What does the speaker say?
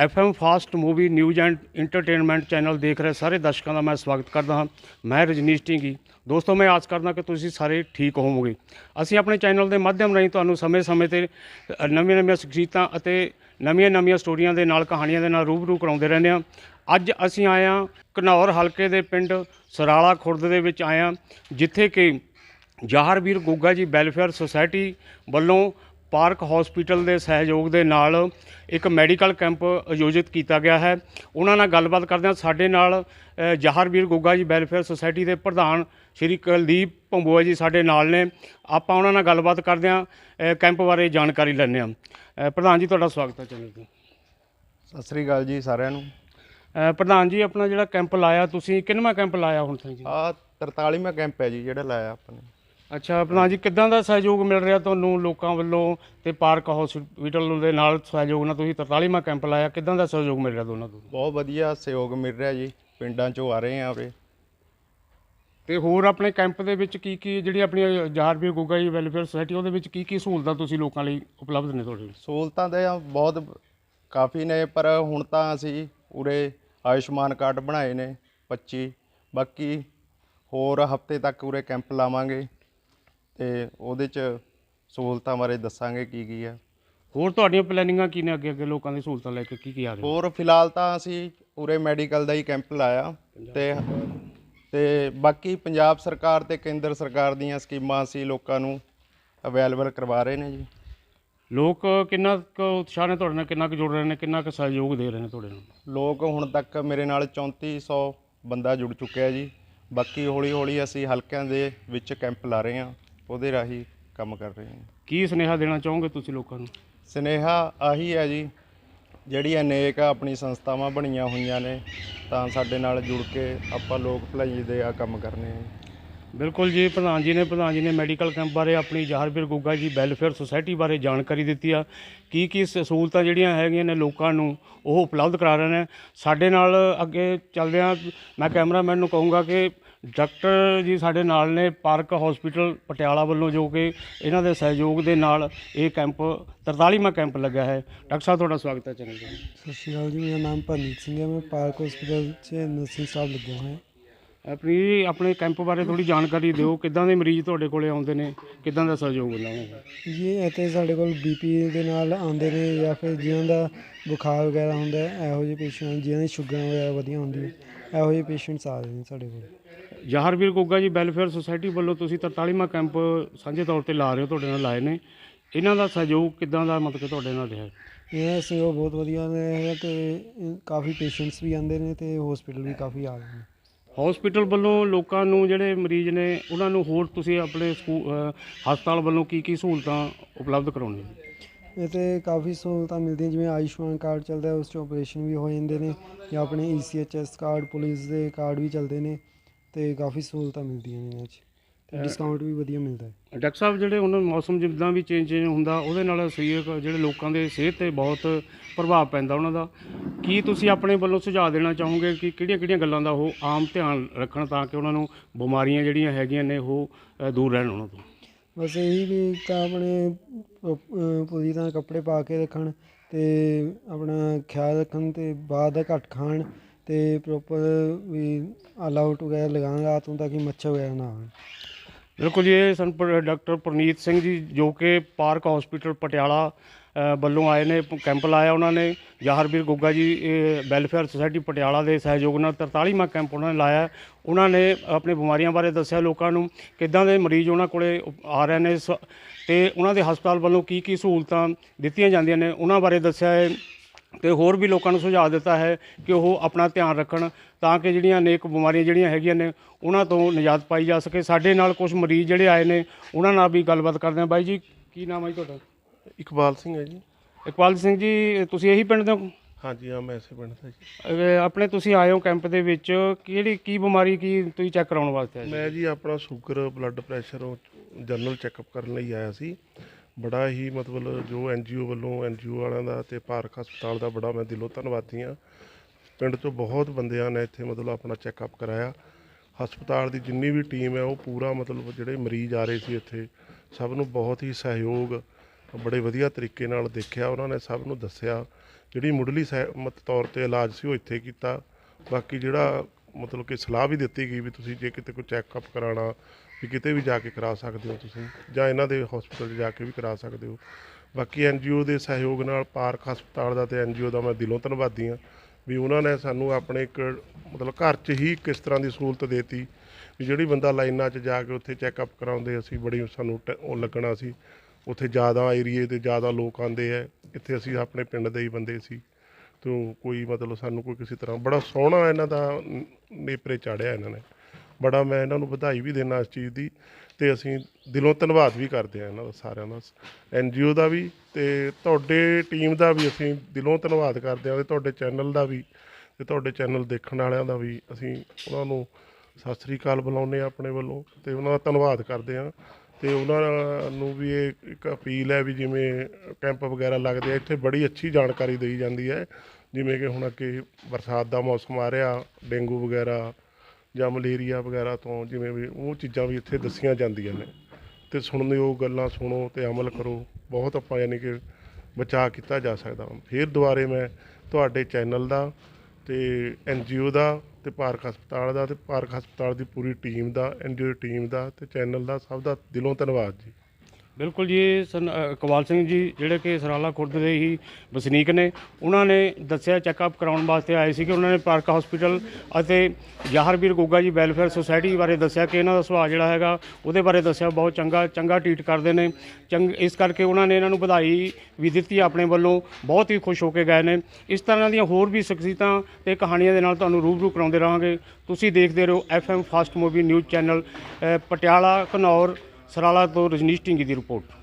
FM fast movie news and entertainment channel ਦੇਖ ਰਹੇ ਸਾਰੇ ਦਰਸ਼ਕਾਂ ਦਾ ਮੈਂ ਸਵਾਗਤ ਕਰਦਾ ਹਾਂ। ਮੈਂ ਰਜਨੀਸ਼ ਢਿੰਗੀ। ਦੋਸਤੋ, ਮੈਂ ਆਸ ਕਰਦਾ ਕਿ ਤੁਸੀਂ ਸਾਰੇ ਠੀਕ ਹੋਵੋਗੇ। ਅਸੀਂ ਆਪਣੇ ਚੈਨਲ ਦੇ ਮਾਧਿਅਮ ਰਾਹੀਂ ਤੁਹਾਨੂੰ ਸਮੇਂ-ਸਮੇਂ ਤੇ ਨਵੀਆਂ-ਨਵੀਆਂ ਸ਼ਖਸੀਅਤਾਂ ਅਤੇ ਨਵੀਆਂ-ਨਵੀਆਂ ਸਟੋਰੀਆਂ ਦੇ ਨਾਲ, ਕਹਾਣੀਆਂ ਦੇ ਨਾਲ ਰੂਬਰੂ ਕਰਾਉਂਦੇ ਰਹਿੰਦੇ ਹਾਂ। ਅੱਜ ਅਸੀਂ ਆਏ ਹਾਂ ਘਨੌਰ ਹਲਕੇ ਦੇ ਪਿੰਡ ਸਰਾਲਾ ਖੁਰਦ ਦੇ ਵਿੱਚ ਆਏ ਹਾਂ, ਜਿੱਥੇ ਕਿ ਜਹਾਰਵੀਰ ਗੋਗਾ ਜੀ ਵੈਲਫੇਅਰ ਸੁਸਾਇਟੀ ਵੱਲੋਂ ਪਾਰਕ ਹਸਪੀਟਲ ਦੇ ਸਹਿਯੋਗ ਦੇ ਨਾਲ ਇੱਕ ਮੈਡੀਕਲ ਕੈਂਪ ਆਯੋਜਿਤ ਕੀਤਾ ਗਿਆ ਹੈ। ਉਹਨਾਂ ਨਾਲ ਗੱਲਬਾਤ ਕਰਦੇ ਹਾਂ ਸਾਡੇ ਨਾਲ ਜਹਾਰਵੀਰ ਗੋਗਾ ਜੀ ਵੈਲਫੇਅਰ ਸੁਸਾਇਟੀ ਦੇ ਪ੍ਰਧਾਨ ਸ਼੍ਰੀ ਕੁਲਦੀਪ ਭੰਬੋਆ ਜੀ ਸਾਡੇ ਨਾਲ ਨੇ। ਆਪਾਂ ਉਹਨਾਂ ਨਾਲ ਗੱਲਬਾਤ ਕਰਦੇ ਹਾਂ ਕੈਂਪ ਬਾਰੇ ਜਾਣਕਾਰੀ ਲੈਂਦੇ ਹਾਂ। ਪ੍ਰਧਾਨ ਜੀ ਤੁਹਾਡਾ ਸਵਾਗਤ ਹੈ ਚੈਨਲ ਤੇ। ਸਤਿ ਸ੍ਰੀ ਅਕਾਲ ਜੀ ਸਾਰਿਆਂ ਨੂੰ। ਪ੍ਰਧਾਨ ਜੀ ਆਪਣਾ ਜਿਹੜਾ ਕੈਂਪ ਲਾਇਆ ਤੁਸੀਂ ਕਿੰਨਵਾਂ ਕੈਂਪ ਲਾਇਆ ਹੁਣ ਤੱਕ ਜੀ? ਆ 43ਵਾਂ ਕੈਂਪ ਹੈ ਜੀ ਜਿਹੜਾ ਲਾਇਆ ਆਪਾਂ ਨੇ। ਅੱਛਾ ਪ੍ਰਧਾਨ ਜੀ ਕਿੱਦਾਂ ਦਾ ਸਹਿਯੋਗ ਮਿਲ ਰਿਹਾ ਤੁਹਾਨੂੰ ਲੋਕਾਂ ਵੱਲੋਂ ਤੇ ਪਾਰਕ ਹਸਪੀਟਲ ਦੇ ਨਾਲ ਸਹਿਯੋਗ ਨਾਲ? ਤੁਸੀਂ 43ਵਾਂ ਕੈਂਪ ਲਾਇਆ ਕਿੱਦਾਂ ਦਾ ਸਹਿਯੋਗ ਮਿਲ ਰਿਹਾ ਦੋਨਾਂ ਤੋਂ ਬਹੁਤ ਵਧੀਆ ਸਹਿਯੋਗ ਮਿਲ ਰਿਹਾ ਜੀ ਪਿੰਡਾਂ ਚੋਂ ਆ ਰਹੇ ਆ ਉਰੇ। ਤੇ ਹੋਰ ਆਪਣੇ ਕੈਂਪ ਦੇ ਵਿੱਚ ਕੀ ਕੀ ਜਿਹੜੀ ਆਪਣੀ ਜਹਾਰਵੀਰ ਗੋਗਾ ਜੀ ਵੈਲਫੇਅਰ ਸੁਸਾਇਟੀ ਉਹਦੇ ਵਿੱਚ ਕੀ ਕੀ ਸਹੂਲਤਾਂ ਤੁਸੀਂ ਲੋਕਾਂ ਲਈ ਉਪਲਬਧ ਨੇ ਤੁਹਾਡੇ ਸਹੂਲਤਾਂ ਦੇ ਬਹੁਤ ਕਾਫੀ ਨੇ ਪਰ ਹੁਣ ਤਾਂ ਅਸੀਂ ਉਰੇ ਆਯੁਸ਼ਮਾਨ ਕਾਰਡ ਬਣਾਏ ਨੇ 25 ਬਾਕੀ ਹੋਰ ਹਫ਼ਤੇ ਤੱਕ ਉਰੇ ਕੈਂਪ ਲਾਵਾਂਗੇ। ਤੇ ਉਹਦੇ ਚ ਸਹੂਲਤਾਂ ਬਾਰੇ ਦੱਸਾਂਗੇ ਕੀ ਕੀ ਆ। ਹੋਰ ਤੁਹਾਡੀਆਂ ਪਲੈਨਿੰਗਾਂ ਕੀ ਨੇ ਅੱਗੇ ਅੱਗੇ ਲੋਕਾਂ ਦੀ ਸਹੂਲਤਾਂ ਲੈ ਕੇ ਕੀ ਕੀ ਆ ਰਿਹਾ ਹੋਰ ਫਿਲਹਾਲ ਤਾਂ ਅਸੀਂ ਉਰੇ ਮੈਡੀਕਲ ਦਾ ਹੀ ਕੈਂਪ ਲਾਇਆ ਤੇ ਤੇ ਬਾਕੀ ਪੰਜਾਬ ਸਰਕਾਰ ਤੇ ਕੇਂਦਰ ਸਰਕਾਰ ਦੀਆਂ ਸਕੀਮਾਂ ਅਸੀਂ ਲੋਕਾਂ ਨੂੰ ਅਵੇਲੇਬਲ ਕਰਵਾ ਰਹੇ ਨੇ ਜੀ। ਲੋਕ ਕਿੰਨਾ ਕੁ ਉਤਸ਼ਾਹ ਨੇ ਤੁਹਾਡੇ ਨਾਲ ਕਿੰਨਾ ਕੁ ਜੁੜ ਰਹੇ ਨੇ ਕਿੰਨਾ ਕੁ ਸਹਿਯੋਗ ਦੇ ਰਹੇ ਨੇ ਤੁਹਾਡੇ ਨਾਲ? ਲੋਕ ਹੁਣ ਤੱਕ ਮੇਰੇ ਨਾਲ 3400 ਬੰਦਾ ਜੁੜ ਚੁੱਕਿਆ ਜੀ। ਬਾਕੀ ਹੌਲੀ ਹੌਲੀ ਅਸੀਂ ਹਲਕਿਆਂ ਦੇ ਵਿੱਚ ਕੈਂਪ ਲਾ ਰਹੇ ਹਾਂ। ਉਹਦੇ ਰਾਹੀਂ ਕੰਮ ਕਰ ਰਹੇ ਹਾਂ। ਕੀ ਸੁਨੇਹਾ ਦੇਣਾ ਚਾਹੋਗੇ ਤੁਸੀਂ ਲੋਕਾਂ ਨੂੰ? ਸਨੇਹਾ ਆਹੀ ਹੈ ਜੀ ਜਿਹੜੀ ਅਨੇਕ ਆਪਣੀ ਸੰਸਥਾਵਾਂ ਬਣੀਆਂ ਹੋਈਆਂ ਨੇ ਤਾਂ ਸਾਡੇ ਨਾਲ ਜੁੜ ਕੇ ਆਪਾਂ ਲੋਕ ਭਲਾਈ ਦੇ ਆ ਕੰਮ ਕਰਨੇ ਆ। ਬਿਲਕੁਲ ਜੀ ਪ੍ਰਧਾਨ ਜੀ ਨੇ ਪ੍ਰਧਾਨ ਜੀ ਨੇ ਮੈਡੀਕਲ ਕੈਂਪ ਬਾਰੇ ਆਪਣੀ ਜਹਾਰਵੀਰ ਗੋਗਾ ਜੀ ਵੈਲਫੇਅਰ ਸੁਸਾਇਟੀ ਬਾਰੇ ਜਾਣਕਾਰੀ ਦਿੱਤੀ ਆ। ਕੀ ਕੀ ਸਹੂਲਤਾਂ ਜਿਹੜੀਆਂ ਹੈਗੀਆਂ ਨੇ ਲੋਕਾਂ ਨੂੰ ਉਹ ਉਪਲਬਧ ਕਰਾ ਰਹੇ ਨੇ। ਸਾਡੇ ਨਾਲ ਅੱਗੇ ਚੱਲਦੇ ਆ ਮੈਂ ਕੈਮਰਾਮੈਨ ਨੂੰ ਕਹੂੰਗਾ ਕਿ ਡਾਕਟਰ ਜੀ ਸਾਡੇ ਨਾਲ ਨੇ ਪਾਰਕ ਹਸਪੀਟਲ ਪਟਿਆਲਾ ਵੱਲੋਂ ਜੋ ਕਿ ਇਹਨਾਂ ਦੇ ਸਹਿਯੋਗ ਦੇ ਨਾਲ ਇਹ ਕੈਂਪ 43ਵਾਂ ਕੈਂਪ ਲੱਗਾ ਹੈ। ਡਾਕਟਰ ਸਾਹਿਬ ਤੁਹਾਡਾ ਸਵਾਗਤ ਹੈ ਚੈਨਲ ਤੇ ਸਤਿ ਸ਼੍ਰੀ ਅਕਾਲ ਜੀ ਮੇਰਾ ਨਾਮ ਪਰਨੀਤ ਸਿੰਘ ਹੈ। ਮੈਂ ਪਾਰਕ ਹਸਪੀਟਲ 'ਚ ਨਰਸਿੰਗ ਸਟਾਫ ਲੱਗਿਆ ਹੋਇਆ ਆਪਣੀ ਆਪਣੇ ਕੈਂਪ ਬਾਰੇ ਥੋੜੀ ਜਾਣਕਾਰੀ ਦਿਓ। ਕਿੱਦਾਂ ਦੇ ਮਰੀਜ਼ ਤੁਹਾਡੇ ਕੋਲੇ ਆਉਂਦੇ ਨੇ? ਕਿੱਦਾਂ ਦਾ ਸਹਿਯੋਗ ਮਿਲਦਾ ਹੈ ਜੀ ਇੱਥੇ ਸਾਡੇ ਕੋਲ ਬੀਪੀ ਦੇ ਨਾਲ ਆਉਂਦੇ ਨੇ ਜਾਂ ਫਿਰ ਜਿਨ੍ਹਾਂ ਦਾ ਬੁਖਾਰ ਵਗੈਰਾ ਹੁੰਦਾ ਹੈ, ਇਹੋ ਜਿਹੇ ਪੇਸ਼ੈਂਟ ਜਿਨ੍ਹਾਂ ਦੀ ਸ਼ੂਗਰ ਵਗੈਰਾ ਵਧੀਆ ਹੁੰਦੀ ਹੈ। ਇਹੋ ਜਿਹੇ ਪੇਸ਼ੈਂਟਸ ਆ ਰਹੇ ਨੇ ਸਾਡੇ ਕੋਲ। ਜਹਾਰਵੀਰ ਗੋਗਾ ਜੀ ਵੈਲਫੇਅਰ ਸੁਸਾਇਟੀ ਵੱਲੋਂ ਤੁਸੀਂ 43ਵਾਂ ਕੈਂਪ ਸਾਂਝੇ ਤੌਰ ਤੇ ਲਾ ਰਹੇ ਹੋ ਤੁਹਾਡੇ ਨਾਲ ਲਾਏ ਨੇ। ਇਹਨਾਂ ਦਾ ਸਹਿਯੋਗ ਕਿੱਦਾਂ ਦਾ ਮਤਲਬ ਕਿ ਤੁਹਾਡੇ ਨਾਲ ਰਿਹਾ? ਇਹ ਸਹਿਯੋਗ ਬਹੁਤ ਵਧੀਆ ਰਿਹਾ ਤੇ ਅ, ਕਾਫੀ ਪੇਸ਼ੈਂਟਸ ਵੀ ਆਉਂਦੇ ਨੇ ਤੇ ਹਸਪੀਟਲ ਵੀ ਕਾਫੀ ਆ ਰਹੇ ਨੇ। ਹਸਪੀਟਲ ਵੱਲੋਂ ਲੋਕਾਂ ਨੂੰ ਜਿਹੜੇ ਮਰੀਜ਼ ਨੇ ਉਹਨਾਂ ਨੂੰ ਹੋਰ ਤੁਸੀਂ ਆਪਣੇ ਸਕੂ- ਅਹ ਹਸਪਤਾਲ ਵੱਲੋਂ ਕੀ ਕੀ ਸਹੂਲਤਾਂ ਉਪਲਬਧ ਕਰਾਉਣੀਆਂ ਇਹ ਤੇ ਕਾਫੀ ਸਹੂਲਤਾਂ ਮਿਲਦੀਆਂ ਜਿਵੇਂ ਆਯੁਸ਼ਮਾਨ ਕਾਰਡ ਚੱਲਦਾ ਉਸ 'ਚ ਆਪਰੇਸ਼ਨ ਵੀ ਹੋ ਜਾਂਦੇ ਨੇ ਜਾਂ ਆਪਣੇ ਈਸੀਐਚਐਸ ਕਾਰਡ ਪੁਲਿਸ ਦੇ ਕਾਰਡ ਵੀ ਚੱਲਦੇ ਨੇ ਤੇ ਕਾਫੀ ਸਹੂਲਤਾਂ ਮਿਲਦੀਆਂ ਨੇ ਇਹਨਾਂ 'ਚ। ਤੇ ਡਿਸਕਾਊਂਟ ਵੀ ਵਧੀਆ ਮਿਲਦਾ ਹੈ। ਡਾਕਟਰ ਸਾਹਿਬ ਜਿਹੜੇ ਹੁਣ ਮੌਸਮ ਜਿੱਦਾਂ ਵੀ ਚੇਂਜ ਹੁੰਦਾ ਉਹਦੇ ਨਾਲ ਸਰੀਰਕ ਜਿਹੜੇ ਲੋਕਾਂ ਦੇ ਸਿਹਤ ਤੇ ਬਹੁਤ ਪ੍ਰਭਾਵ ਪੈਂਦਾ ਉਹਨਾਂ ਦਾ। ਕੀ ਤੁਸੀਂ ਆਪਣੇ ਵੱਲੋਂ ਸੁਝਾਅ ਦੇਣਾ ਚਾਹੋਗੇ ਕਿ ਕਿਹੜੀਆਂ-ਕਿਹੜੀਆਂ ਗੱਲਾਂ ਦਾ ਉਹ ਆਮ ਧਿਆਨ ਰੱਖਣ ਤਾਂ ਕਿ ਉਹਨਾਂ ਨੂੰ ਬਿਮਾਰੀਆਂ ਜਿਹੜੀਆਂ ਹੈਗੀਆਂ ਨੇ ਉਹ ਦੂਰ ਰਹਿਣ ਉਹਨਾਂ ਤੋਂ? ਬਸ ਇਹੀ ਵੀ ਤਾਂ ਆਪਣੇ ਪ੍ਰੋ- ਪੂਰੀ ਤਰ੍ਹਾਂ ਕੱਪੜੇ ਪਾ ਕੇ ਰੱਖਣ ਅਤੇ ਆਪਣਾ ਖਿਆਲ ਰੱਖਣ ਅਤੇ ਬਾਹਰ ਦਾ ਘੱਟ ਖਾਣ ਅਤੇ ਪ੍ਰੋਪਰ ਵੀ ਆਲ ਆਊਟ ਵਗੈਰਾ ਲਗਾਉਣ ਰਾਤ ਨੂੰ ਤਾਂ ਕਿ ਮੱਛਰ ਵਗੈਰਾ ਨਾ ਆਉਣ ਬਿਲਕੁਲ ਜੀ, ਇਹ ਸਨ ਡਾਕਟਰ ਪ੍ਰਨੀਤ ਸਿੰਘ ਜੀ ਜੋ ਕਿ ਪਾਰਕ ਹਸਪੀਟਲ ਪਟਿਆਲਾ ਵੱਲੋਂ ਆਏ ਨੇ, ਕੈਂਪ ਲਾਇਆ ਉਹਨਾਂ ਨੇ। ਜਹਾਰਵੀਰ ਗੋਗਾ ਜੀ ਵੈਲਫੇਅਰ ਸੁਸਾਇਟੀ ਪਟਿਆਲਾ ਦੇ ਸਹਿਯੋਗ ਨਾਲ 43ਵਾਂ ਕੈਂਪ ਉਹਨਾਂ ਨੇ ਲਾਇਆ। ਉਹਨਾਂ ਨੇ ਆਪਣੇ ਬਿਮਾਰੀਆਂ ਬਾਰੇ ਦੱਸਿਆ ਲੋਕਾਂ ਨੂੰ ਕਿੱਦਾਂ ਦੇ ਮਰੀਜ਼ ਉਹਨਾਂ ਕੋਲੇ ਆ ਰਹੇ ਨੇ। ਸ- ਤੇ ਉਹਨਾਂ ਦੇ ਹਸਪਤਾਲ ਵੱਲੋਂ ਕੀ ਕੀ ਸਹੂਲਤਾਂ ਦਿੱਤੀਆਂ ਜਾਂਦੀਆਂ ਨੇ, ਉਹਨਾਂ ਬਾਰੇ ਦੱਸਿਆ ਹੈ। ਤੇ ਹੋਰ ਵੀ ਲੋਕਾਂ ਨੂੰ ਸੁਝਾਅ ਦਿੱਤਾ ਹੈ ਕਿ ਉਹ ਆਪਣਾ ਧਿਆਨ ਰੱਖਣ ਤਾਂ ਕਿ ਜਿਹੜੀਆਂ ਅਨੇਕ ਬਿਮਾਰੀਆਂ ਜਿਹੜੀਆਂ ਹੈਗੀਆਂ ਨੇ, ਉਹਨਾਂ ਤੋਂ ਨਿਜਾਤ ਪਾਈ ਜਾ ਸਕੇ। ਸਾਡੇ ਨਾਲ ਕੁਝ ਮਰੀਜ਼ ਜਿਹੜੇ ਆਏ ਨੇ, ਉਹਨਾਂ ਨਾਲ ਵੀ ਗੱਲਬਾਤ ਕਰਦੇ ਹਾਂ। ਬਾਈ ਜੀ, ਕੀ ਨਾਮ ਹੈ ਜੀ ਤੁਹਾਡਾ? ਇਕਬਾਲ ਸਿੰਘ ਹੈ ਜੀ। ਇਕਬਾਲ ਸਿੰਘ ਜੀ ਤੁਸੀਂ ਇਹੀ ਪਿੰਡ ਦੇ ਹੋ? ਹਾਂਜੀ ਹਾਂ ਮੈਂ ਇਸੇ ਪਿੰਡ ਦਾ ਜੀ। ਅਹ ਆਪਣੇ ਤੁਸੀਂ ਆਏ ਹੋ ਕੈਂਪ ਦੇ ਵਿੱਚ ਕਿਹੜੀ ਕੀ ਬਿਮਾਰੀ ਕੀ ਤੁਸੀਂ ਚੈੱਕ ਕਰਾਉਣ ਵਾਸਤੇ ਆਏ ਜੀ? ਮੈਂ ਜੀ ਆਪਣਾ sugar blood pressure general checkup ਕਰਨ ਲਈ ਆਇਆ ਸੀ। ਬੜਾ ਹੀ ਮਤਲਬ ਜੋ ਐਨਜੀਓ ਵੱਲੋਂ ਐਨਜੀਓ ਵਾਲਿਆਂ ਦਾ ਤੇ ਪਾਰਕ ਹਸਪਤਾਲ ਦਾ ਬੜਾ ਮੈਂ ਦਿਲੋਂ ਧੰਨਵਾਦੀ ਹਾਂ। ਪਿੰਡ ਤੋਂ ਬਹੁਤ ਬੰਦਿਆਂ ਨੇ ਇੱਥੇ ਮਤਲਬ ਆਪਣਾ ਚੈੱਕਅਪ ਕਰਾਇਆ। ਹਸਪਤਾਲ ਦੀ ਜਿੰਨੀ ਵੀ ਟੀਮ ਹੈ ਉਹ ਪੂਰਾ ਮਤਲਬ ਜਿਹੜੇ ਮਰੀਜ਼ ਆ ਰਹੇ ਸੀ ਇੱਥੇ ਸਭ ਨੂੰ ਬਹੁਤ ਹੀ ਸਹਿਯੋਗ ਬੜੇ ਵਧੀਆ ਤਰੀਕੇ ਨਾਲ ਦੇਖਿਆ, ਉਹਨਾਂ ਨੇ ਸਭ ਨੂੰ ਦੱਸਿਆ। ਜਿਹੜੀ ਮੁੱਢਲੀ ਸਹਿਮਤ ਤੌਰ ਤੇ ਇਲਾਜ ਸੀ, ਉਹ ਇੱਥੇ ਕੀਤਾ। ਬਾਕੀ ਜਿਹੜਾ ਮਤਲਬ ਕਿ ਸਲਾਹ ਵੀ ਦਿੱਤੀ ਗਈ ਵੀ ਤੁਸੀਂ ਜੇ ਕਿਤੇ ਕੋਈ ਚੈੱਕਅਪ ਕਰਾਉਣਾ, ਵੀ ਕਿਤੇ ਵੀ ਜਾ ਕੇ ਕਰਾ ਸਕਦੇ ਹੋ ਤੁਸੀਂ, ਜਾਂ ਇਹਨਾਂ ਦੇ ਹਸਪੀਟਲ 'ਚ ਜਾ ਕੇ ਵੀ ਕਰਾ ਸਕਦੇ ਹੋ। ਬਾਕੀ ਐਨਜੀਓ ਦੇ ਸਹਿਯੋਗ ਨਾਲ ਪਾਰਕ ਹਸਪਤਾਲ ਦਾ ਤੇ ਐਨਜੀਓ ਦਾ ਮੈਂ ਦਿਲੋਂ ਧੰਨਵਾਦੀ ਹਾਂ ਵੀ ਉਹਨਾਂ ਨੇ ਸਾਨੂੰ ਆਪਣੇ ਇੱਕ ਮਤਲਬ ਘਰ 'ਚ ਹੀ ਕਿਸ ਤਰ੍ਹਾਂ ਦੀ ਸਹੂਲਤ ਦੇਤੀ। ਵੀ ਜਿਹੜੀ ਬੰਦਾ ਲਾਈਨਾਂ 'ਚ ਜਾ ਕੇ ਉੱਥੇ ਚੈੱਕਅਪ ਕਰਾਉਂਦੇ, ਅਸੀਂ ਬੜੀ ਸਾਨੂੰ ਟ- ਉਹ ਲੱਗਣਾ ਸੀ। ਉੱਥੇ ਜ਼ਿਆਦਾ ਏਰੀਏ ਦੇ ਜ਼ਿਆਦਾ ਲੋਕ ਆਉਂਦੇ ਆ। ਇੱਥੇ ਅਸੀਂ ਆਪਣੇ ਪਿੰਡ ਦੇ ਹੀ ਬੰਦੇ ਸੀ। ਤੋਂ ਕੋਈ ਮਤਲਬ ਸਾਨੂੰ ਕੋਈ ਕਿਸੇ ਤਰ੍ਹਾਂ ਬੜਾ ਸੋਹਣਾ ਇਹਨਾਂ ਦਾ ਨੇਪਰੇ ਚਾੜਿਆ ਇਹਨਾਂ ਨੇ। ਬੜਾ ਮੈਂ ਇਹਨਾਂ ਨੂੰ ਵਧਾਈ ਵੀ ਦੇਣਾ ਇਸ ਚੀਜ਼ ਦੀ ਤੇ ਅਸੀਂ ਦਿਲੋਂ ਧੰਨਵਾਦ ਵੀ ਕਰਦੇ ਆ ਇਹਨਾਂ ਦਾ ਸਾਰਿਆਂ ਦਾ। ਐਨਜੀਓ ਦਾ ਵੀ ਤੇ ਤੁਹਾਡੇ ਟੀਮ ਦਾ ਵੀ ਅਸੀਂ ਦਿਲੋਂ ਧੰਨਵਾਦ ਕਰਦੇ ਆ ਤੇ ਤੁਹਾਡੇ ਚੈਨਲ ਦਾ ਵੀ ਤੇ ਤੁਹਾਡੇ ਚੈਨਲ ਦੇਖਣ ਵਾਲਿਆਂ ਦਾ ਵੀ ਅਸੀਂ ਉਹਨਾਂ ਨੂੰ ਸਤਿ ਸ੍ਰੀ ਅਕਾਲ ਬੁਲਾਉਂਦੇ ਆ ਆਪਣੇ ਵੱਲੋਂ ਤੇ ਉਹਨਾਂ ਦਾ ਧੰਨਵਾਦ ਕਰਦੇ ਆ ਤੇ ਉਹਨਾਂ ਨੂੰ ਵੀ ਇਹ ਇੱਕ ਅਪੀਲ ਹੈ ਵੀ ਜਿਵੇਂ ਕੈਂਪ ਵਗੈਰਾ ਲੱਗਦੇ ਆ, ਇੱਥੇ ਬੜੀ ਅੱਛੀ ਜਾਣਕਾਰੀ ਦੇਈ ਜਾਂਦੀ ਹੈ। ਜਿਵੇਂ ਕਿ ਹੁਣ ਅੱਗੇ ਬਰਸਾਤ ਦਾ ਮੌਸਮ ਆ ਰਿਹਾ, ਡੇਂਗੂ ਵਗੈਰਾ ਜਾਂ ਮਲੇਰੀਆ ਵਗੈਰਾ ਤੋਂ ਜਿਵੇਂ ਵੀ ਉਹ ਚੀਜ਼ਾਂ ਵੀ ਇੱਥੇ ਦੱਸੀਆਂ ਜਾਂਦੀਆਂ ਨੇ। ਤੇ ਸੁਣਨਯੋਗ ਗੱਲਾਂ ਸੁਣੋ ਤੇ ਅਮਲ ਕਰੋ, ਬਹੁਤ ਆਪਾਂ ਯਾਨੀ ਕਿ ਬਚਾਅ ਕੀਤਾ ਜਾ ਸਕਦਾ। ਫਿਰ ਦੁਬਾਰੇ ਮੈਂ ਤੁਹਾਡੇ ਚੈਨਲ ਦਾ ਤੇ ਐਨਜੀਓ ਦਾ ਤੇ ਪਾਰਕ ਹਸਪਤਾਲ ਦਾ ਤੇ ਪਾਰਕ ਹਸਪਤਾਲ ਦੀ ਪੂਰੀ ਟੀਮ ਦਾ ਐਨਜੀਓ ਟੀਮ ਦਾ ਤੇ ਚੈਨਲ ਦਾ ਸਭ ਦਾ ਦਿਲੋਂ ਧੰਨਵਾਦ ਜੀ। ਬਿਲਕੁਲ ਜੀ ਇਹ ਸਿੰਘ ਜੀ ਜਿਹੜੇ ਕਿ ਸਰਾਲਾ ਖੁਰਦ ਦੇ ਹੀ ਵਸਨੀਕ ਨੇ, ਉਹਨਾਂ ਨੇ ਦੱਸਿਆ ਚੈੱਕਅਪ ਕਰਾਉਣ ਵਾਸਤੇ ਆਏ ਸੀ ਕਿ ਉਹਨਾਂ ਨੇ ਪਾਰਕ ਹਸਪੀਟਲ ਅਤੇ ਯਾਹਰਵੀਰ ਗੋਗਾ ਜੀ ਵੈਲਫੇਅਰ ਸੁਸਾਇਟੀ ਬਾਰੇ ਦੱਸਿਆ ਕਿ ਇਹਨਾਂ ਦਾ ਸੁਭਾਅ ਜਿਹੜਾ ਹੈਗਾ ਉਹਦੇ ਬਾਰੇ ਦੱਸਿਆ, ਬਹੁਤ ਚੰਗਾ ਚੰਗਾ ਟ੍ਰੀਟ ਕਰਦੇ ਨੇ। ਚੰਗ, ਇਸ ਕਰਕੇ ਉਹਨਾਂ ਨੇ ਇਹਨਾਂ ਨੂੰ ਵਧਾਈ ਵੀ ਦਿੱਤੀ ਆਪਣੇ ਵੱਲੋਂ, ਬਹੁਤ ਹੀ ਖੁਸ਼ ਹੋ ਕੇ ਗਏ ਨੇ। ਇਸ ਤਰ੍ਹਾਂ ਦੀਆਂ ਹੋਰ ਵੀ ਸ਼ਖਸੀਅਤਾਂ ਤੇ ਕਹਾਣੀਆਂ ਦੇ ਨਾਲ ਤੁਹਾਨੂੰ ਰੂਬਰੂ ਕਰਾਉਂਦੇ ਰਹਾਂਗੇ। ਤੁਸੀਂ ਦੇਖਦੇ ਰਹੋ FM fast movie news channel Patiala Ghanaur Sarala ਤੋਂ ਰਜਨੀਸ਼ ਢਿੰਗੀ ਦੀ ਰਿਪੋਰਟ।